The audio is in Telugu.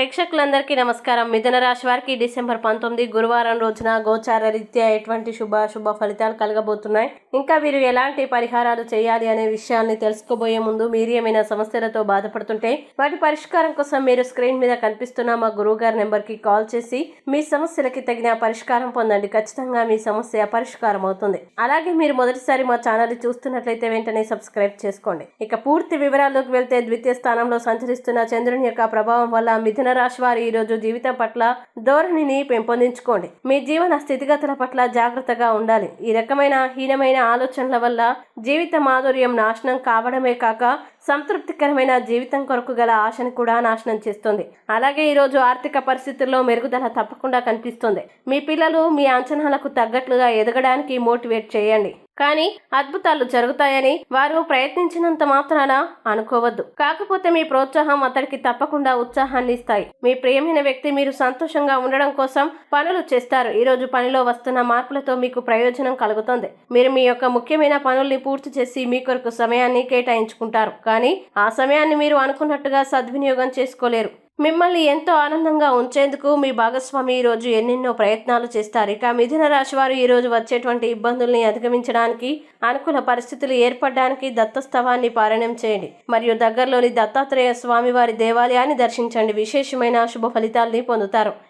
ప్రేక్షకులందరికీ నమస్కారం. మిథున రాశి వారికి డిసెంబర్ పంతొమ్మిది గురువారం రోజున గోచార రీత్యా ఎటువంటి శుభ శుభ ఫలితాలు కలగబోతున్నాయి? ఇంకా వీరు ఎలాంటి పరిహారాలు చేయాలి అనే విషయాన్ని తెలుసుకోబోయే ముందు మీరు ఏమైనా సమస్యలతో బాధపడుతుంటే వాటి పరిష్కారం కోసం మీరు స్క్రీన్ మీద కనిపిస్తున్న మా గురువు గారి నెంబర్కి కాల్ చేసి మీ సమస్యలకి తగిన పరిష్కారం పొందండి. ఖచ్చితంగా మీ సమస్య పరిష్కారం అవుతుంది. అలాగే మీరు మొదటిసారి మా ఛానల్ చూస్తున్నట్లయితే వెంటనే సబ్స్క్రైబ్ చేసుకోండి. ఇక పూర్తి వివరాల్లోకి వెళ్తే ద్వితీయ స్థానంలో సంచరిస్తున్న చంద్రుని యొక్క ప్రభావం వల్ల మిథున రాశి వారు ఈరోజు జీవితం పట్ల ధోరణిని పెంపొందించుకోండి. మీ జీవన స్థితిగతుల పట్ల జాగ్రత్తగా ఉండాలి. ఈ రకమైన హీనమైన ఆలోచనల వల్ల జీవిత మాధుర్యం నాశనం కావడమే కాక సంతృప్తికరమైన జీవితం కొరకు గల ఆశను కూడా నాశనం చేస్తుంది. అలాగే ఈరోజు ఆర్థిక పరిస్థితుల్లో మెరుగుదల తప్పకుండా కనిపిస్తుంది. మీ పిల్లలు మీ అంచనాలకు తగ్గట్లుగా ఎదగడానికి మోటివేట్ చేయండి. కానీ అద్భుతాలు జరుగుతాయని వారు ప్రయత్నించినంత మాత్రాన అనుకోవద్దు. కాకపోతే మీ ప్రోత్సాహం అతడికి తప్పకుండా ఉత్సాహాన్ని ఇస్తాయి. మీ ప్రియమైన వ్యక్తి మీరు సంతోషంగా ఉండడం కోసం పనులు చేస్తారు. ఈరోజు పనిలో వస్తున్న మార్పులతో మీకు ప్రయోజనం కలుగుతుంది. మీరు మీ యొక్క ముఖ్యమైన పనుల్ని పూర్తి చేసి మీ కొరకు సమయాన్ని కేటాయించుకుంటారు. కానీ ఆ సమయాన్ని మీరు అనుకున్నట్టుగా సద్వినియోగం చేసుకోలేరు. మిమ్మల్ని ఎంతో ఆనందంగా ఉంచేందుకు మీ భాగస్వామి ఈ రోజు ఎన్నెన్నో ప్రయత్నాలు చేస్తారు. ఇక మిథున రాశి వారు ఈరోజు వచ్చేటువంటి ఇబ్బందుల్ని అధిగమించడానికి అనుకూల పరిస్థితులు ఏర్పడడానికి దత్తస్తవాన్ని పారాయణం చేయండి. మరియు దగ్గరలోని దత్తాత్రేయ స్వామి వారి దేవాలయాన్ని దర్శించండి. విశేషమైన శుభ ఫలితాల్ని పొందుతారు.